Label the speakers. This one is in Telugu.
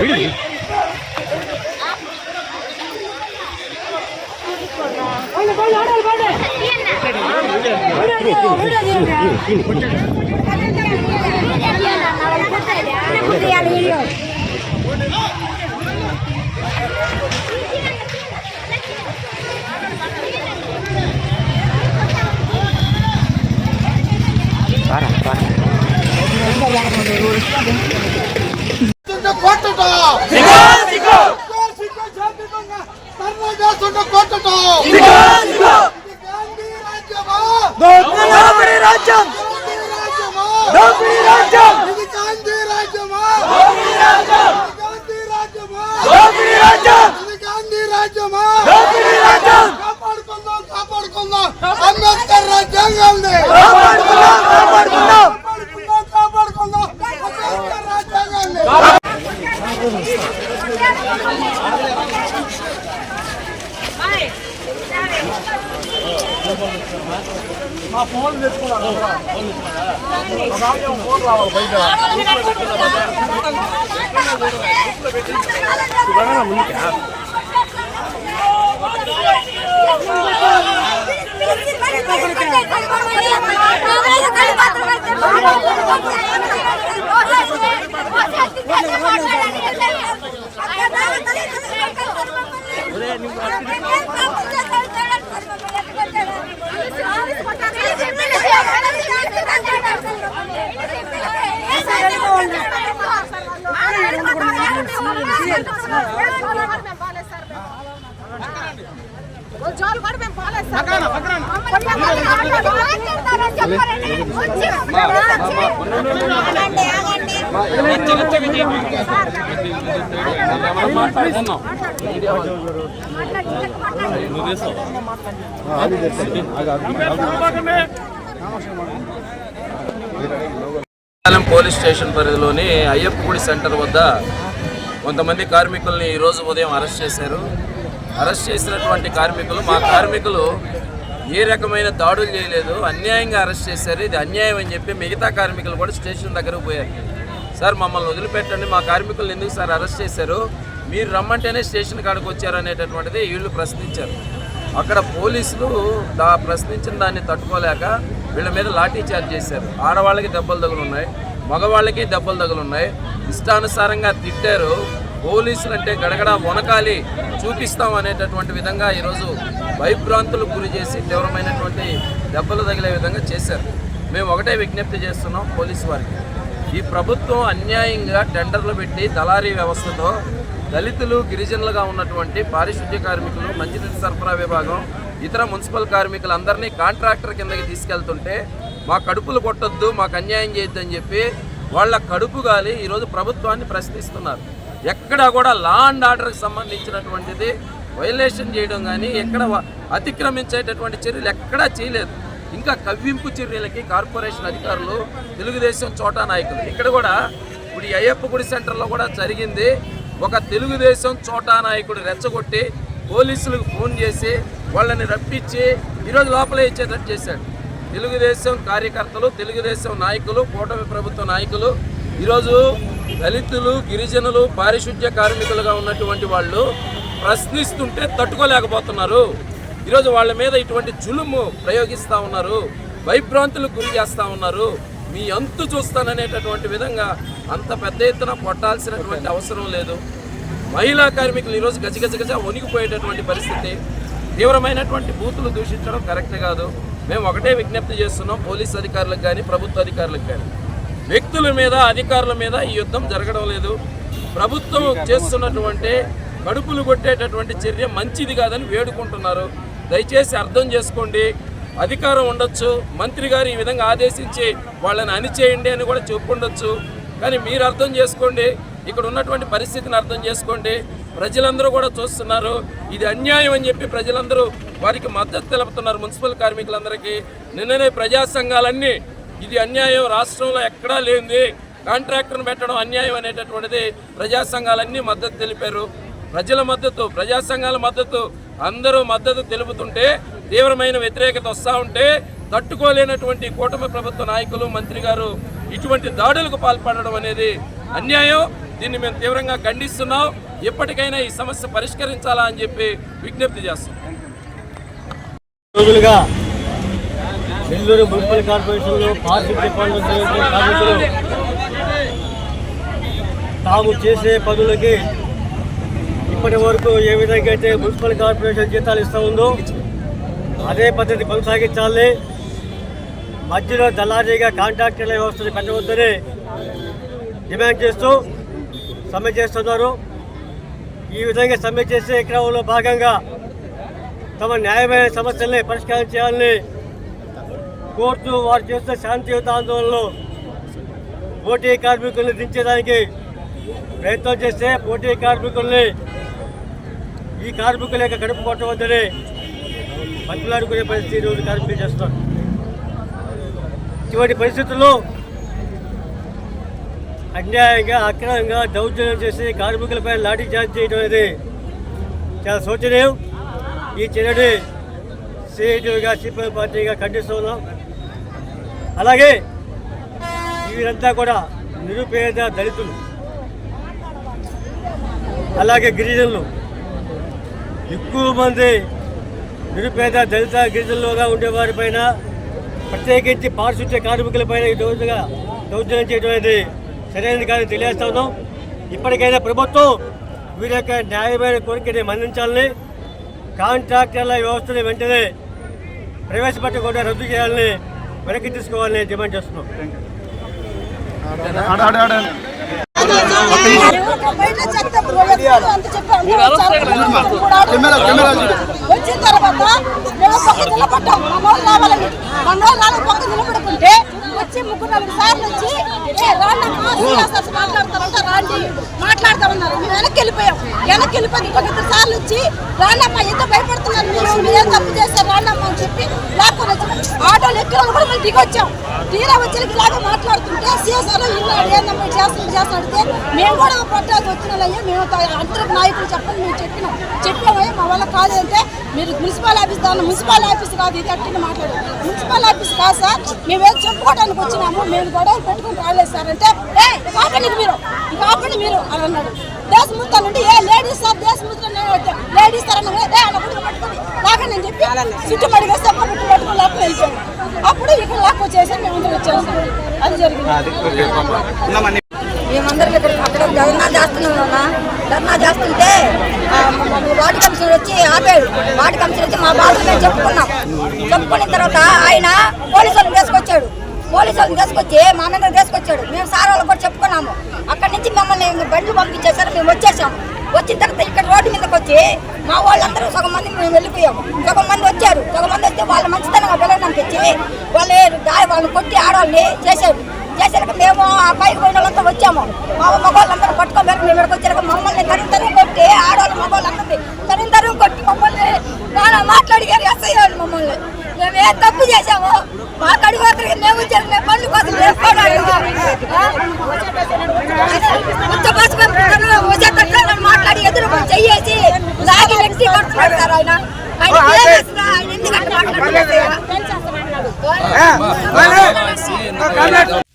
Speaker 1: వీడియో
Speaker 2: చేస్తుంటే para, para.
Speaker 3: ఫోన్ కూడా మేము పోలేదు సార్ మమ్మల్ని మాట్లాడతారని
Speaker 4: పోలీస్ స్టేషన్ పరిధిలోని అయ్యప్పగుడి సెంటర్ వద్ద కొంతమంది కార్మికుల్ని ఈరోజు ఉదయం అరెస్ట్ చేశారు. అరెస్ట్ చేసినటువంటి కార్మికులు మా కార్మికులు ఏ రకమైన దాడులు చేయలేదు అన్యాయంగా అరెస్ట్ చేశారు. ఇది అన్యాయం అని చెప్పి మిగతా కార్మికులు కూడా స్టేషన్ దగ్గరకు పోయారు. సార్ మమ్మల్ని వదిలిపెట్టండి మా కార్మికులను ఎందుకు సార్ అరెస్ట్ చేశారు? మీరు రమ్మంటేనే స్టేషన్ కాడికి వచ్చారు అనేటటువంటిది వీళ్ళు ప్రశ్నించారు. అక్కడ పోలీసులు దా ప్రశ్నించిన దాన్ని తట్టుకోలేక వీళ్ళ మీద లాఠీ చార్జ్ చేశారు. ఆడవాళ్ళకి దెబ్బలు తగులున్నాయి. మగవాళ్ళకి దెబ్బలు తగులున్నాయి. ఇష్టానుసారంగా తిట్టారు. పోలీసులు అంటే గడగడ వనకాలి చూపిస్తాం అనేటటువంటి విధంగా ఈరోజు భయభ్రాంతులకు గురి చేసి తీవ్రమైనటువంటి దెబ్బలు తగిలే విధంగా చేశారు. మేము ఒకటే విజ్ఞప్తి చేస్తున్నాం పోలీసు వారికి. ఈ ప్రభుత్వం అన్యాయంగా టెండర్లు పెట్టి దళారీ వ్యవస్థతో దళితులు గిరిజనులుగా ఉన్నటువంటి పారిశుద్ధ్య కార్మికులు మంచినీటి సరఫరా విభాగం ఇతర మున్సిపల్ కార్మికులందరినీ కాంట్రాక్టర్ కిందకి తీసుకెళ్తుంటే మా కడుపులు కొట్టొద్దు మాకు అన్యాయం చేయొద్దని చెప్పి వాళ్ళ కడుపు గాలి ఈరోజు ప్రభుత్వాన్ని ప్రశ్నిస్తున్నారు. ఎక్కడా కూడా లా అండ్ ఆర్డర్కి సంబంధించినటువంటిది వైలేషన్ చేయడం కానీ ఎక్కడ అతిక్రమించేటటువంటి చర్యలు ఎక్కడా చేయలేదు. ఇంకా కవ్వింపు చర్యలకి కార్పొరేషన్ అధికారులు తెలుగుదేశం చోటా నాయకులు. ఇక్కడ కూడా ఇప్పుడు ఈ అయ్యప్ప గుడి సెంటర్లో కూడా జరిగింది. ఒక తెలుగుదేశం చోటా నాయకుడు రెచ్చగొట్టి పోలీసులకు ఫోన్ చేసి వాళ్ళని రప్పించి ఈరోజు లోపలే ఇచ్చేటట్టు చేశాడు. తెలుగుదేశం కార్యకర్తలు తెలుగుదేశం నాయకులు కూటమి ప్రభుత్వ నాయకులు ఈరోజు దళితులు గిరిజనులు పారిశుద్ధ్య కార్మికులుగా ఉన్నటువంటి వాళ్ళు ప్రశ్నిస్తుంటే తట్టుకోలేకపోతున్నారు. ఈరోజు వాళ్ళ మీద ఇటువంటి జులుము ప్రయోగిస్తూ ఉన్నారు భయభ్రాంతులకు గురి చేస్తూ ఉన్నారు. మీ అంతు చూస్తాననేటటువంటి విధంగా అంత పెద్ద ఎత్తున కొట్టాల్సినటువంటి అవసరం లేదు. మహిళా కార్మికులు ఈరోజు గజగజ గజ వణికిపోయేటటువంటి పరిస్థితి. తీవ్రమైనటువంటి బూతులు దూషించడం కరెక్ట్ కాదు. మేము ఒకటే విజ్ఞప్తి చేస్తున్నాం పోలీస్ అధికారులకు కానీ ప్రభుత్వ అధికారులకు కానీ వ్యక్తుల మీద అధికారుల మీద ఈ యుద్ధం జరగడం లేదు. ప్రభుత్వం చేస్తున్నటువంటి కడుపులు కొట్టేటటువంటి చర్య మంచిది కాదని వేడుకుంటున్నారు. దయచేసి అర్థం చేసుకోండి. అధికారం ఉండొచ్చు. మంత్రి గారు ఈ విధంగా ఆదేశించి వాళ్ళని అణిచేయండి అని కూడా చెప్పుండొచ్చు. కానీ మీరు అర్థం చేసుకోండి. ఇక్కడ ఉన్నటువంటి పరిస్థితిని అర్థం చేసుకోండి. ప్రజలందరూ కూడా చూస్తున్నారు. ఇది అన్యాయం అని చెప్పి ప్రజలందరూ వారికి మద్దతు తెలుపుతున్నారు మున్సిపల్ కార్మికులందరికీ. నిన్ననే ప్రజా సంఘాలన్నీ ఇది అన్యాయం రాష్ట్రంలో ఎక్కడా లేనిది కాంట్రాక్టర్ను పెట్టడం అన్యాయం అనేటటువంటిది ప్రజా సంఘాలన్నీ మద్దతు తెలిపారు. ప్రజల మద్దతు ప్రజా సంఘాల మద్దతు అందరూ మద్దతు తెలుపుతుంటే తీవ్రమైన వ్యతిరేకత వస్తూ ఉంటే తట్టుకోలేనటువంటి కూటమి ప్రభుత్వ నాయకులు మంత్రి గారు ఇటువంటి దాడులకు పాల్పడడం అనేది అన్యాయం. దీన్ని మేము తీవ్రంగా ఖండిస్తున్నాం. ఎప్పటికైనా ఈ సమస్య పరిష్కరించాలా అని చెప్పి విజ్ఞప్తి చేస్తున్నాం
Speaker 1: రోజులుగా నెల్లూరు మున్సిపల్ కార్పొరేషన్లో పారిశుద్ధ్య పనులు కార్మికులు తాము చేసే పనులకి ఇప్పటి వరకు ఏ విధంగా అయితే మున్సిపల్ కార్పొరేషన్ జీతాలు ఇస్తూ ఉందో అదే పద్ధతి కొనసాగించాలి. మధ్యలో దళారీగా కాంట్రాక్టర్ల వ్యవస్థను పెట్టవద్దని డిమాండ్ చేస్తూ సమ్మె చేస్తున్నారు. ఈ విధంగా సమ్మె చేసే క్రమంలో భాగంగా తమ న్యాయమైన సమస్యల్ని పరిష్కారం చేయాలని కోర్టు వారు చేస్తున్న శాంతియుత ఆందోళనలో పోటీ కార్మికుల్ని దించేదానికి ప్రయత్నం చేస్తే పోటీ కార్మికుల్ని ఈ కార్మికుల యొక్క కడుపు కొట్టవద్దని బతిలాడుకునే పరిస్థితి ఈరోజు కార్మికులు చేస్తున్నారు. ఇటువంటి పరిస్థితుల్లో అన్యాయంగా అక్రమంగా దౌర్జన్యం చేసి కార్మికులపై లాఠీ చార్జ్ చేయడం అనేది చాలా శోచనీయం. ఈ చర్యని సిఐటిగా సిపిఐ పార్టీగా ఖండిస్తున్నాం అలాగే వీరంతా కూడా నిరుపేద దళితులు. అలాగే గిరిజనులు. ఎక్కువ మంది నిరుపేద దళిత గిరిజనులుగా ఉండేవారిపైన ప్రత్యేకించి పారిశుద్ధ్య కార్మికులపైన ఈ రోజుగా దౌర్జన్యం చేయడం అనేది సరైనది కాదని తెలియజేస్తా ఉన్నాం. ఇప్పటికైనా ప్రభుత్వం వీరి యొక్క న్యాయమైన కోరికని మన్నించాలని కాంట్రాక్టర్ల వ్యవస్థను వెంటనే ప్రవేశపెట్టకుండా రద్దు చేయాలని వెనక్కి తీసుకోవాలని డిమాండ్ చేస్తున్నాం.
Speaker 3: వచ్చిన తర్వాత మేము నిలబడుకుంటే వచ్చి ముగ్గురు నాలుగు సార్లు వచ్చి ఏ రాండమ్మా సిఎస్ఎస్ మాట్లాడతారంట రాండి మాట్లాడతామన్నారు మేము వెనక్కి వెళ్ళిపోయాం. వెనక్కి వెళ్ళిపోయి ఇంకొక ఇద్దరు సార్లు వచ్చి రాండమ్మా ఎంత భయపడుతున్నారు మీరు మీరు తప్పు చేశారు? రాండమ్మా అని చెప్పి లాక్కొని వచ్చి ఆటోలు ఎక్కిన కూడా మేము దిగొచ్చాం. తీరా వచ్చి ఇలాగే మాట్లాడుతుంటే సీఎస్ఆర్ ఇన్నాడు ఏందమ్మా చేస్తాను చేస్తాడితే మేము కూడా పట్టాల్సి వచ్చినాయ్యా మేము అందరూ నాయకులు చెప్పండి మేము చెప్పినాం. చెప్పామయ్యా మా వల్ల కాదంటే అంటే మీరు మున్సిపల్ ఆఫీస్ దాన్ని మున్సిపల్ ఆఫీస్ కాదు ఇది అట్టిని మాట్లాడారు మున్సిపల్ ఆఫీస్ కాదు సార్ మేము చెప్పుకోవడానికి వచ్చినాము మేము గొడవలు పెట్టుకుని రాలేదు సార్ అంటే ఏ కాపండి మీరు ఇక మీరు అని అన్నాడు. దేశముద్ర నుండి ఏ లేడీస్ సార్ దేశముద్ర లేడీస్ సార్ అన్న ఏ అన్నప్పుడు పట్టుకొని లాగండి అని చెప్పి వేస్తే చుట్టు పట్టుకొని లాక్కుని వెళ్ళిపోయాం. అప్పుడు ఇక్కడ లాక్ వచ్చేసి మేము అందరం వచ్చాము సార్ అది జరిగింది
Speaker 5: మేమందరం ఇక్కడ అక్కడ ధర్నా చేస్తున్నాం ధర్నా చేస్తుంటే వార్డు కమిషనర్ వచ్చి ఆపాడు. వార్డు కమిషనర్ వచ్చి మా బాధలు మేము చెప్పుకున్నాం. చెప్పుకున్న తర్వాత ఆయన పోలీసులను తీసుకొచ్చాడు. పోలీసులను తీసుకొచ్చి మా మీద తీసుకొచ్చాడు. మేము సార్ వాళ్ళకి కూడా చెప్పుకున్నాము. అక్కడి నుంచి మమ్మల్ని బండ్లు పంపించేసారు మేము వచ్చేసాం. వచ్చిన తర్వాత ఇక్కడ రోడ్డు మీదకి వచ్చి మా వాళ్ళందరూ సగం మంది మేము వెళ్ళిపోయాము సగం మంది వచ్చారు. సగం మంది వస్తే వాళ్ళ మంచితనం పిల్లలను తెచ్చి వాళ్ళు డా- వాళ్ళని కొట్టి ఆడవాళ్ళని చేశారు. చేసాక మేము ఆ పైకి పోయిన వాళ్ళంతా వచ్చాము. మా మగవాళ్ళందరూ పట్టుకోలేక మేము ఇక్కడికి వచ్చాక మమ్మల్ని తరిగి కొట్టి ఆడవాళ్ళు మగవాళ్ళందరినీ తరిగి కొట్టి మమ్మల్ని మాట్లాడిగారు ఎస్ఐ వాళ్ళు మమ్మల్ని. మేము ఏ తప్పు చేసాము మా కడుగు అతనికి మేము వచ్చాము. సార్ ఆయన ఆయన ఎందుకంటే మాట్లాడుతున్నారు?